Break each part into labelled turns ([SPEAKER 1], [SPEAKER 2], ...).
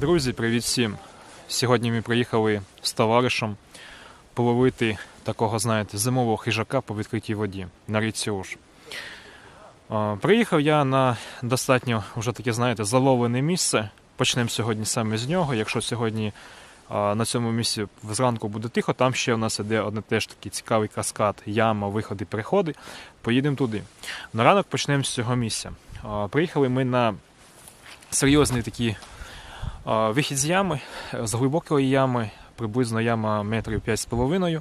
[SPEAKER 1] Друзі, привіт всім! Сьогодні ми приїхали з товаришем половити такого, знаєте, зимового хижака по відкритій воді на річці Уж. Приїхав я на достатньо вже таке, знаєте, заловлене місце. Почнемо сьогодні саме з нього. Якщо сьогодні на цьому місці зранку буде тихо, там ще у нас іде один теж такий цікавий каскад, яма, виходи, переходи. Поїдемо туди. На ранок почнемо з цього місця. Приїхали ми на серйозний такий Вихід з ями, з глибокої ями, приблизно яма метрів 5,5.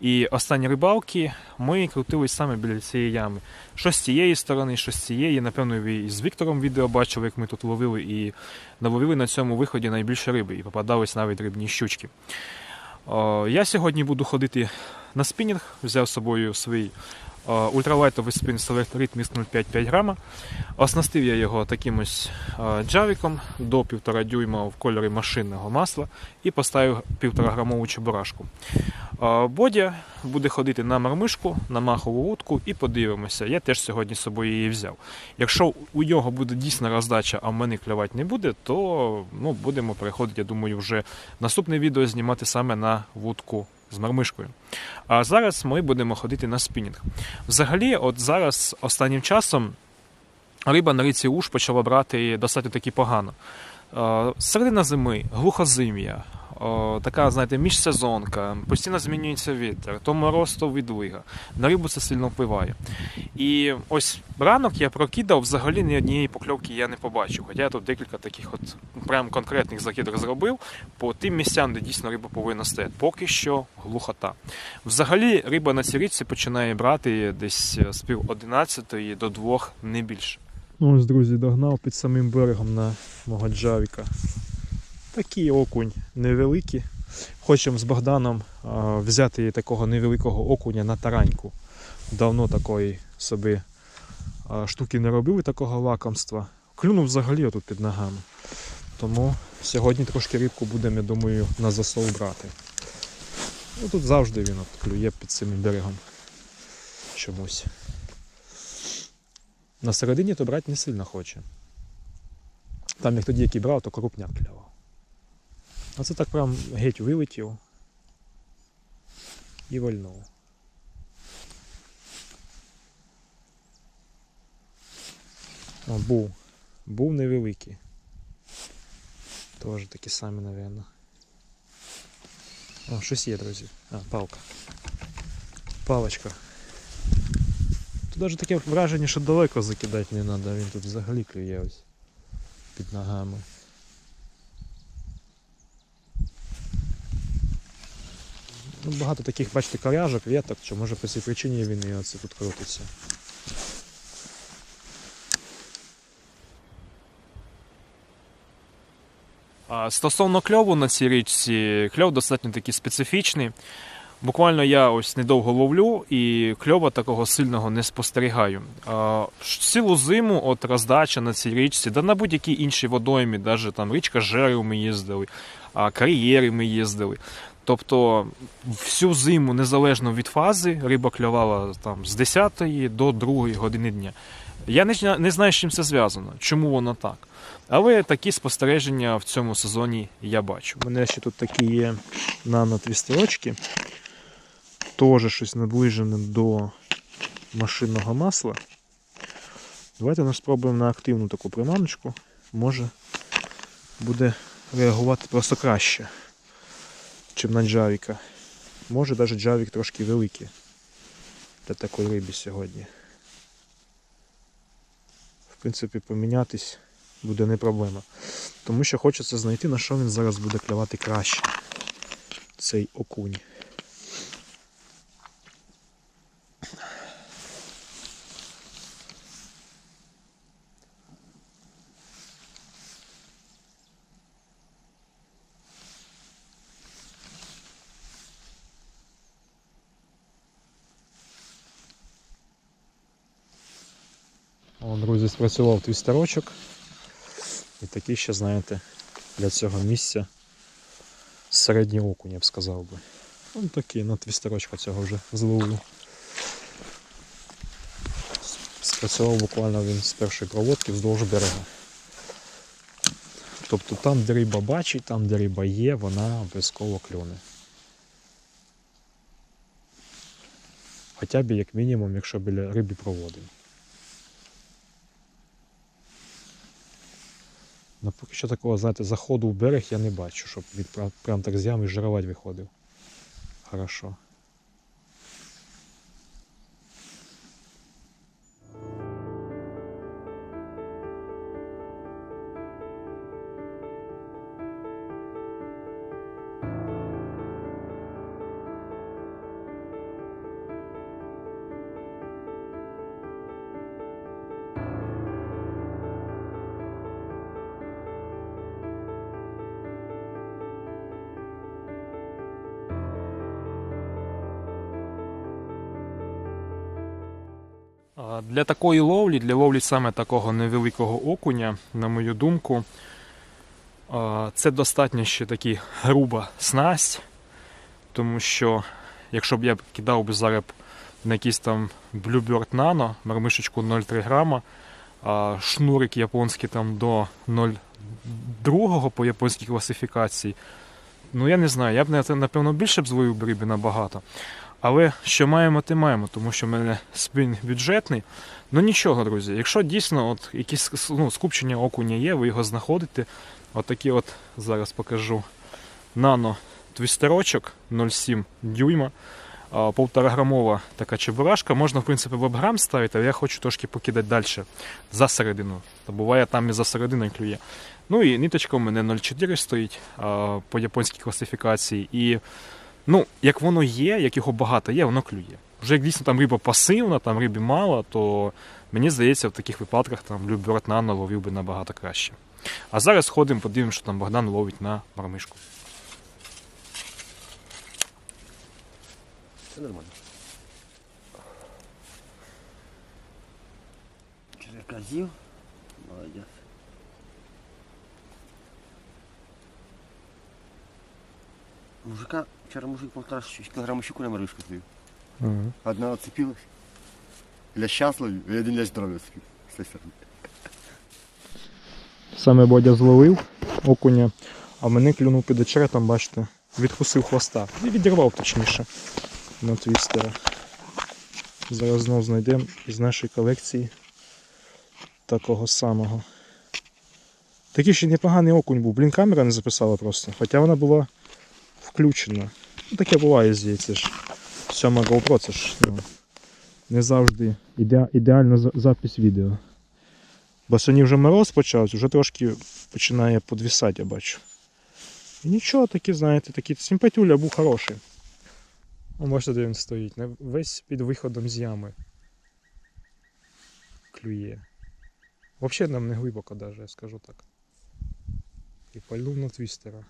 [SPEAKER 1] І останні рибалки ми крутились саме біля цієї ями. Що з цієї сторони, що з цієї. Напевно, ви з Віктором відео бачили, як ми тут ловили і наловили на цьому виході найбільше риби, і попадались навіть рибні щучки. Я сьогодні буду ходити на спінінг, взяв з собою свій ультралайтовий спін Select Rhythmix 0,5 грама. Оснастив я його таким ось е, джавіком до 1,5 дюйма в кольорі машинного масла і поставив 1,5 грамову чебурашку. Е, Бодя буде ходити на мармишку, на махову утку і подивимося. Я теж сьогодні з собою її взяв. Якщо у нього буде дійсна роздача, а в мене клювати не буде, то ну, будемо переходити, я думаю, вже наступне відео знімати саме на вудку з мармишкою. А зараз ми будемо ходити на спінінг. Взагалі, от зараз останнім часом риба на риці Уж почала брати достатньо таки погано. Е, Середина зими, глухозим'я, е, така, знаєте, міжсезонка, постійно змінюється вітер, то мороз, то відлига. На рибу це сильно впливає. І ось ранок я прокидав, взагалі ні однієї покльовки я не побачив. Хоча я тут декілька таких от прям конкретних закидок зробив по тим місцям, де дійсно риба повинна стояти. Поки що глухота. Взагалі риба на цій річці починає брати десь з пів одинадцятої до двох, не більше. Ну ось, друзі, догнав під самим берегом на мого джавіка. Такий окунь невеликий. Хочемо з Богданом а, взяти такого невеликого окуня на тараньку. Давно такої собі а, штуки не робили такого лакомства. Клюнув взагалі отут під ногами. Тому сьогодні трошки рибку будемо, я думаю, на засол брати. Ну, тут завжди він от клює під цим берегом. Чомусь. На середині то брати не сильно хоче. Там як тоді, який брав, то крупняк клявав. А це так прям геть вилетів і вальнув. О, був. Був невеликий. Теж такі самі, напевно. О, щось є, друзі. А, палка. Палочка. Тут навіть таке враження, що далеко закидати не треба, він тут взагалі клює ось під ногами. Ну, багато таких, бачите, коряжок, веток, що може по цій причині він і оце тут крутиться. Стосовно кльову на цій річці, кльов достатньо такий специфічний. Буквально я ось недовго ловлю і кльова такого сильного не спостерігаю. Цілу зиму от роздача на цій річці, да на будь-якій іншій водоймі, навіть там річка Жерів ми їздили, кар'єри ми їздили. Тобто всю зиму, незалежно від фази, риба клювала там з 10 до 2 години дня. Я не, не знаю, з чим це зв'язано, чому воно так. Але такі спостереження в цьому сезоні я бачу. У мене ще тут такі є нанотвістерочки. Теж щось наближене до машинного масла. Давайте ми спробуємо на активну таку приманочку. Може буде реагувати просто краще, чим на джавіка. Може навіть джавік трошки великий для такої риби сьогодні. В принципі, помінятись буде не проблема. Тому що хочеться знайти, на що він зараз буде клювати краще. Цей окунь. О, друзі, спрацював твістерочок. І такий ще, знаєте, для цього місця середній окунь, я б сказав би. Ось такий на твістерочка цього вже зловив. Спрацював буквально він з першої проводки вздовж берега. Тобто там, де риба бачить, там, де риба є, вона обов'язково клюне. Хоча б як мінімум, якщо біля риби проводимо. Ну, поки що такого, знаєте, заходу в берег я не бачу, щоб він прям, так з ями жирувати виходив. Хорошо. Для такої ловлі, для ловлі саме такого невеликого окуня, на мою думку, це достатньо ще таки груба снасть, тому що якщо б я кидав би зараз на якийсь там Bluebird Nano, мармишечку 0,3 грама, шнурик японський там до 0,2 по японській класифікації, ну я не знаю, я б напевно більше б зловив би риби набагато. Але що маємо, те маємо, тому що в мене спін бюджетний. Ну нічого, друзі, якщо дійсно от якісь ну, скупчення окуня є, ви його знаходите. Отакий от зараз покажу нано твістерочок 0,7 дюйма. а, Полтораграмова така чебурашка. Можна, в принципі, в обграм ставити, але я хочу трошки покидати далі за середину. Та буває там і за серединою клює. Ну і ниточка у мене 0,4 стоїть по японській класифікації. І Ну, як воно є, як його багато є, воно клює. Вже як дійсно там риба пасивна, там риби мало, то мені здається, в таких випадках там Люберт Нано ловив би набагато краще. А зараз ходимо, подивимося, що там Богдан ловить на мармишку.
[SPEAKER 2] Все нормально. Черказів. Молодець. Мужика, вчора мужик полтора кілограма щуку на маришку злив.
[SPEAKER 1] Угу.
[SPEAKER 2] Одна оцепилась. Ля щаслив, і один лясь здоров'я спів. З цієї сторони.
[SPEAKER 1] Саме Бодя зловив окуня, а мене клюнув під очеретом, бачите, відкусив хвоста. І відірвав точніше на твістера. Зараз знов знайдемо із нашої колекції такого самого. Такий ще непоганий окунь був. Блін, камера не записала просто. Хоча вона була включена. Ну, таке буває, здається ж. Сьома GoPro це ж ну, не завжди іде, ідеальна запись відео. Бо сьогодні вже мороз почався, вже трошки починає подвісати, я бачу. І нічого, такі, знаєте, такі симпатюля був хороший. О, бачите, де він стоїть. Весь під виходом з ями. Клює. Взагалі нам не глибоко даже, я скажу так. І пальнув на твістера.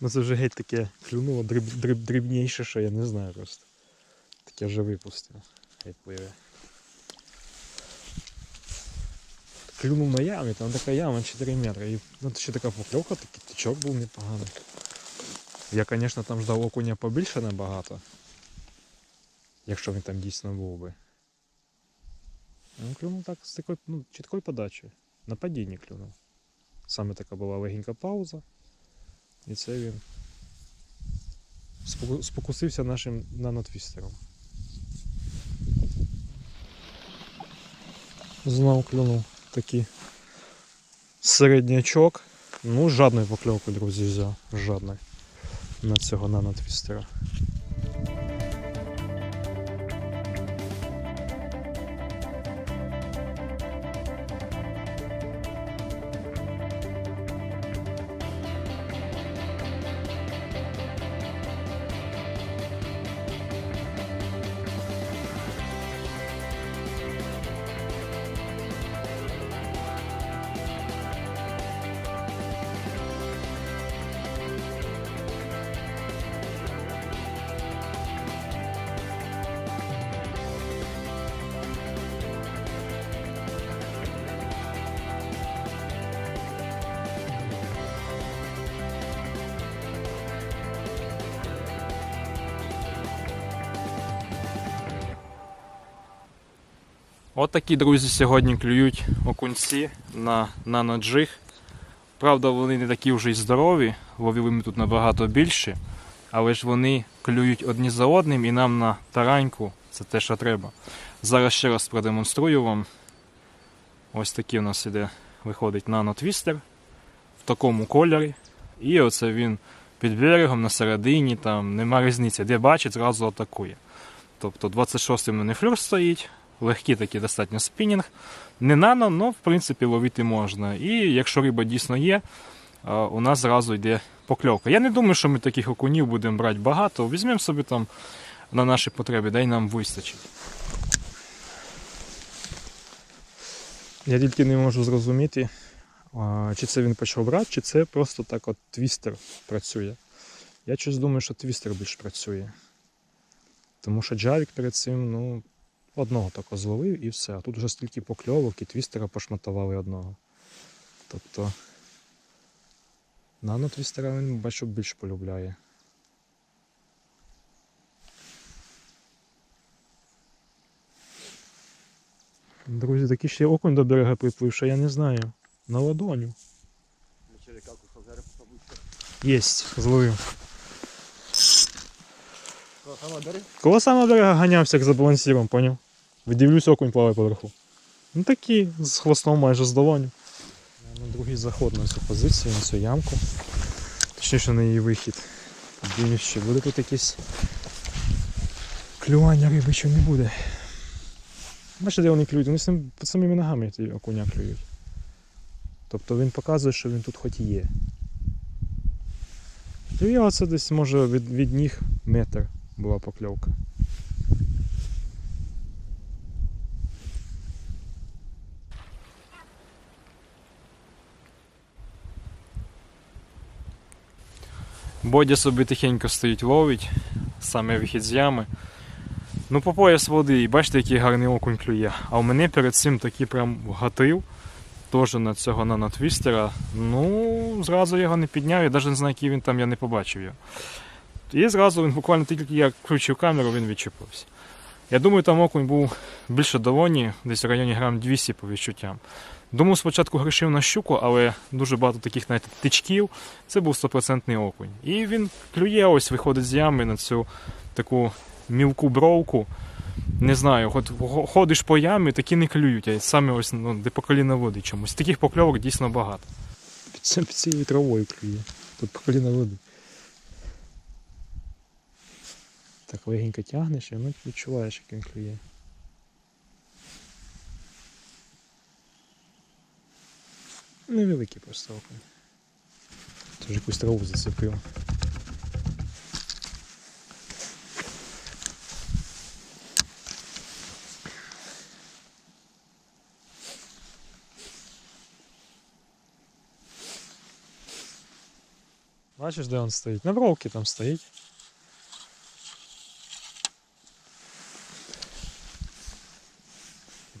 [SPEAKER 1] Ну це вже геть таке клюнуло дріб, дріб, дрібніше, що я не знаю просто. Таке вже випустив. Геть пливе. Клюнув на ямі, там така яма 4 метри. І ну, ще така покльовка, такий тичок був непоганий. Я, звісно, там ждав окуня побільше набагато. Якщо він там дійсно був би. Ну, клюнув так з такою ну, чіткою подачею. На падінні клюнув. Саме така була легенька пауза. І це він спокусився нашим нанотвістером. Знов клюнув такий середнячок. Ну, жадною покльовку, друзі, взяв. Жадний на цього нанотвістера. От такі друзі сьогодні клюють окунці на наноджиг. Правда, вони не такі вже й здорові, ловили ми тут набагато більше, але ж вони клюють одні за одним і нам на тараньку це те, що треба. Зараз ще раз продемонструю вам. Ось такий у нас іде, виходить нанотвістер в такому кольорі. І оце він під берегом на середині, там нема різниці, де бачить, зразу атакує. Тобто 26-й в мене флюр стоїть, легкий такий достатньо спінінг. Не нано, але в принципі ловити можна. І якщо риба дійсно є, у нас зразу йде покльовка. Я не думаю, що ми таких окунів будемо брати багато. Візьмемо собі там на наші потреби, дай нам вистачить. Я тільки не можу зрозуміти, чи це він почав брати, чи це просто так от твістер працює. Я щось думаю, що твістер більш працює. Тому що Джавік перед цим, ну, одного тако зловив і все. А тут вже стільки покльовок і твістера пошматували одного. Тобто нанотвістера він бачу більш полюбляє. Друзі, такий ще окунь до берега приплив, що я не знаю. На ладоню. Єсть, зловив. Коло саме берега ганявся, як за балансіром, поняв? Видивлюсь, окунь плаває поверху. Ну такий, з хвостом майже з долоню. На другий заход на цю позицію, на цю ямку. Точніше на її вихід. Дивлюсь, чи буде тут якесь клювання риби, чи не буде. Бачите, де вони клюють? Вони під самими ногами ті окуня клюють. Тобто він показує, що він тут хоч є. І оце десь може від, від ніг метр була покльовка. Бодя собі тихенько стоїть, ловить, саме вихід з ями. Ну, по пояс води, і бачите, який гарний окунь клює. А у мене перед цим такий прям гатив, теж на цього нанотвістера. Ну, зразу його не підняв, я навіть не знаю, який він там, я не побачив його. І зразу він буквально тільки я включив камеру, він відчепився. Я думаю, там окунь був більше долоні, десь в районі грам 200 по відчуттям. Думав, спочатку грішив на щуку, але дуже багато таких знаєте, тичків. Це був стопроцентний окунь. І він клює, ось виходить з ями на цю таку мілку бровку. Не знаю, ходиш по ямі, такі не клюють, а саме ось ну, де по коліна води чомусь. Таких покльовок дійсно багато. Під, цією травою клює. Тут по коліна води. Так легенько тягнеш і воно відчуваєш, як він клює. Невеликий просто окунь. Тож якусь траву зацепив. Бачиш, де він стоїть? На бровці там стоїть.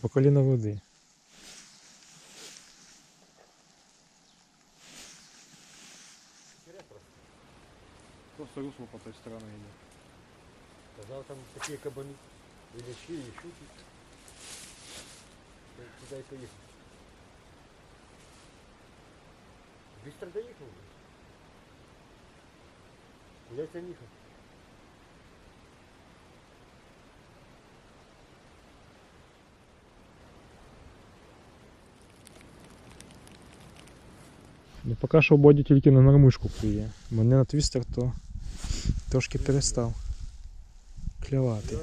[SPEAKER 1] По коліна води. Просто русло по той стороне йде.
[SPEAKER 3] Казав там такі кабани, величі і щуки. Куди й поїхав. Быстро доїхав. Куди це їхав?
[SPEAKER 1] Ну поки що в боді тільки на нормишку клює. Мене на твістер то трошки перестав клювати.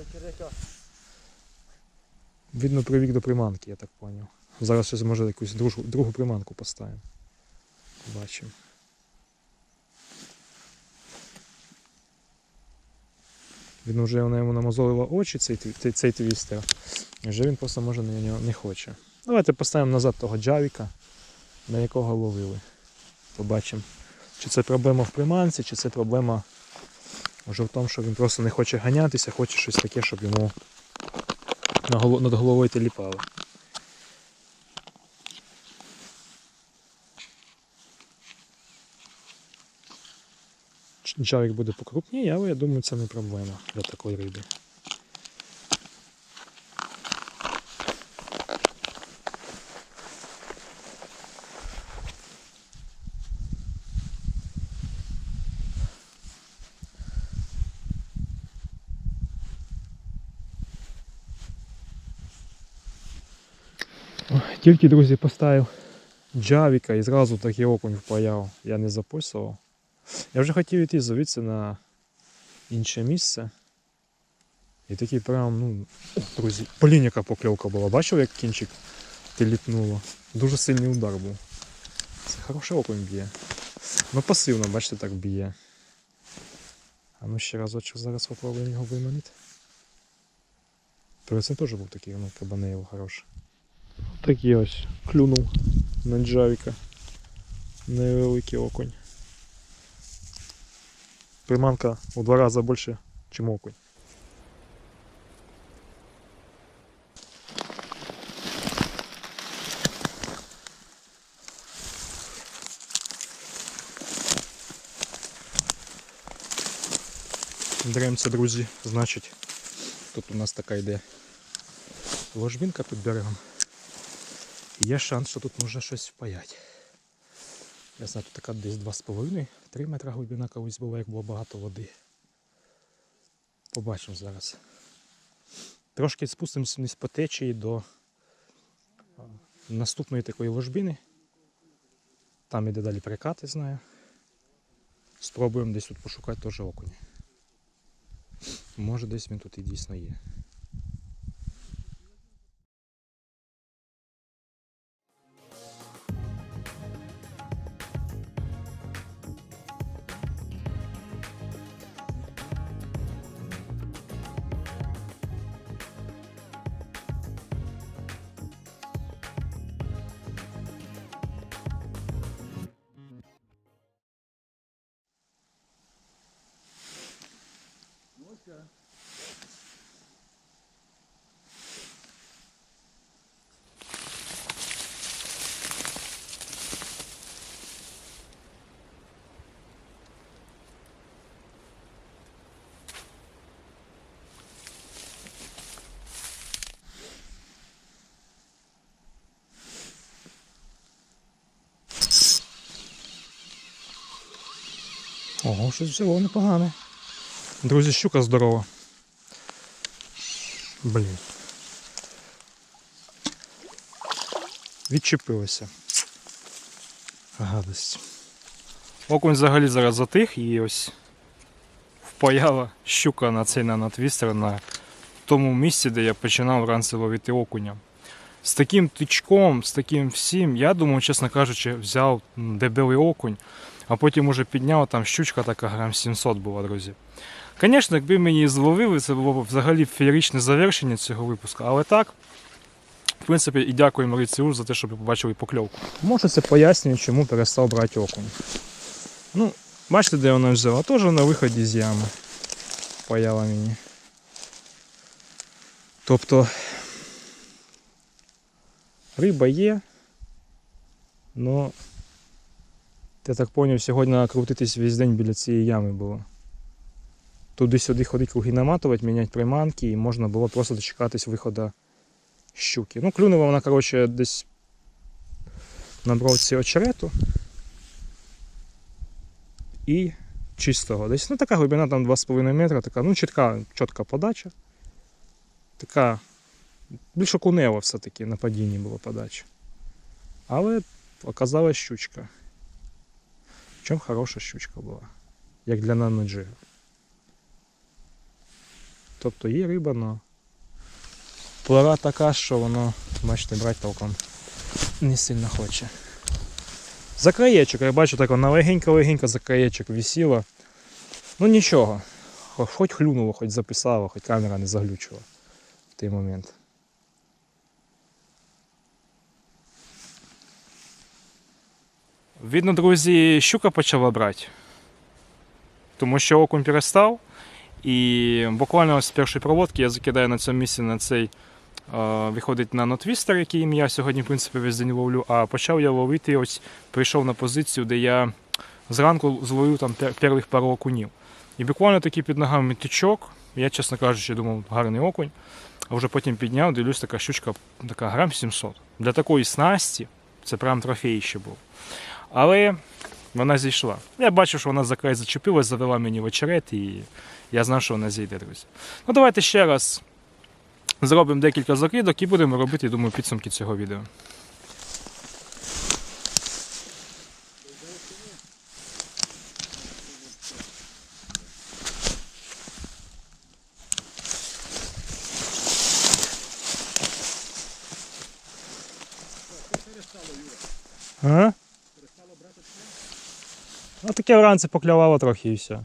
[SPEAKER 1] Видно, привік до приманки, я так зрозумів. Зараз щось може якусь другу, другу приманку поставимо. Бачимо. Він вже вона йому намазолила очі, цей, цей, цей твістер. І вже він просто може на нього не хоче. Давайте поставимо назад того джавіка, на якого ловили. Побачимо, чи це проблема в приманці, чи це проблема вже в тому, що він просто не хоче ганятися, хоче щось таке, щоб йому над головою теліпало. Джавік буде покрупніше, але я думаю, це не проблема для такої риби. Тільки, друзі, поставив джавіка і зразу такий окунь впаяв. Я не записував. Я вже хотів йти звідси на інше місце. І такий прям, ну, друзі, блін, яка покльовка була. Бачив, як кінчик літнуло? Дуже сильний удар був. Це хороший окунь б'є. Ну пасивно, бачите, так б'є. А ну ще разочок зараз спробуємо його виманити. Перед цим теж був такий, ну, кабанеєв хороший. Такий ось клюнув на джавіка. Невеликий окунь. Приманка у два рази більше, ніж окунь. Дремця, друзі, значить, тут у нас така йде ложбинка під берегом. Є шанс, що тут можна щось впаяти. Я знаю, тут така десь 2,5-3 метра глибина колись була, як було багато води. Побачимо зараз. Трошки спустимося вниз по течії до наступної такої ложбини. Там іде далі прикати, знаю. Спробуємо десь тут пошукати теж окуня. Може десь він тут і дійсно є. Ого, щось взяло непогане. Друзі, щука здорова. Блін. Відчепилася. Гадость. Окунь взагалі зараз затих і ось впаяла щука на цей нанотвістер на тому місці, де я починав вранці ловити окуня. З таким тичком, з таким всім, я думаю, чесно кажучи, взяв дебелий окунь, а потім уже підняв, там щучка така грам 700 була, друзі. Звісно, якби мені зловили, це було б взагалі феєричне завершення цього випуску. Але так, в принципі, і дякуємо Риціу за те, що ви побачили покльовку. Може це пояснює, чому перестав брати окунь. Ну, бачите, де вона взяла? Теж на виході з ями. Паяла мені. Тобто риба є, но я так зрозумів, сьогодні треба крутитись весь день біля цієї ями було. Туди-сюди ходити круги наматувати, міняти приманки, і можна було просто дочекатись виходу щуки. Ну, клюнула вона, коротше, десь на бровці очерету. І чистого. Десь ну, така глибина там 2,5 метра, така, ну, чітка, чітка подача. Така більш окунева все-таки на падінні була подача. Але оказалась щучка. Чому хороша щучка була, як для наноджига. Тобто є риба, але плара така, що воно, бачите, брати толком не сильно хоче. За краєчок, я бачу, так вона легенько-легенько за краєчок висіла. Ну нічого. Хо- Хоч хлюнуло, хоч записало, хоч камера не заглючила в той момент. Видно, друзі, щука почала брати. Тому що окунь перестав. І буквально з першої проводки я закидаю на цьому місці на цей виходить на нотвістер, який я сьогодні, в принципі, весь день ловлю. А почав я ловити, ось прийшов на позицію, де я зранку зловив там перших пару окунів. І буквально такий під ногами тичок. Я, чесно кажучи, думав, гарний окунь. А вже потім підняв, дивлюсь, така щучка, така грам 700. Для такої снасті це прям трофей ще був. Але вона зійшла. Я бачив, що вона за край зачепилась, завела мені в очерет, і я знав, що вона зійде, друзі. Ну давайте ще раз зробимо декілька закидок і будемо робити, думаю, підсумки цього відео. А? А таке вранці поклявало трохи і все.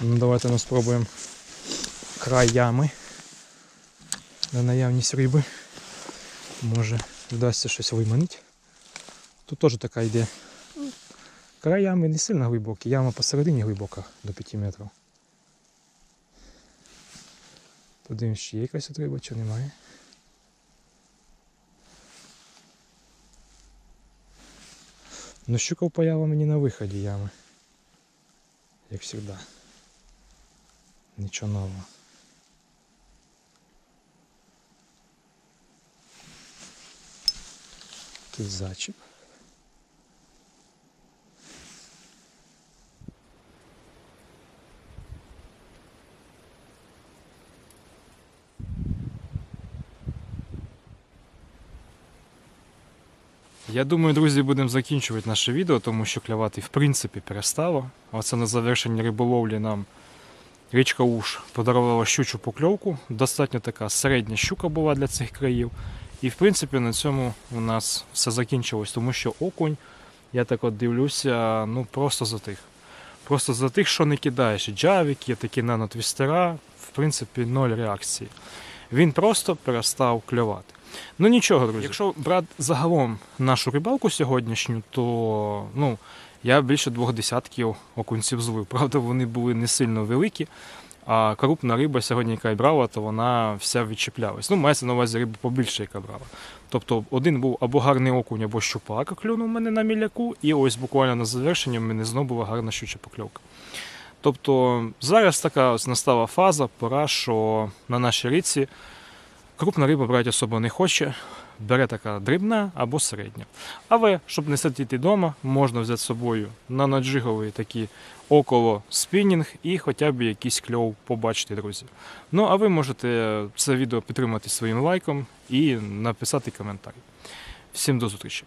[SPEAKER 1] Ну, давайте ну, спробуємо край ями на наявність риби. Може вдасться щось виманити. Тут теж така йде. Край ями не сильно глибокий, яма посередині глибока до 5 метрів. Подивимось, чи є якась риба, чи немає. Ну, щука впаяла мені на виході ями. Як завжди. Нічого нового. Якийсь зачіп. Я думаю, друзі, будемо закінчувати наше відео, тому що клювати в принципі перестало. Оце на завершенні риболовлі нам річка Уж подарувала щучу покльовку. Достатньо така середня щука була для цих країв. І в принципі на цьому у нас все закінчилось, тому що окунь, я так от дивлюся, ну просто затих. Просто за тих, що не кидаєш. Джавік, є такі нанотвістера, в принципі, ноль реакції. Він просто перестав клювати. Ну нічого, друзі. Якщо брати загалом нашу рибалку сьогоднішню, то ну, я більше двох десятків окунців зловив. Правда, вони були не сильно великі. А крупна риба сьогодні, яка брала, то вона вся відчіплялась. Ну, мається на увазі риба побільше, яка брала. Тобто один був або гарний окунь, або щупака клюнув мене на міляку, і ось буквально на завершення в мене знову була гарна щуча покльовка. Тобто зараз така ось настала фаза, пора, що на нашій річці крупна риба брати особо не хоче, бере така дрібна або середня. Але щоб не сидіти вдома, можна взяти з собою на наджиговий такі около спінінг і хоча б якийсь кльов побачити, друзі. Ну а ви можете це відео підтримати своїм лайком і написати коментар. Всім до зустрічі!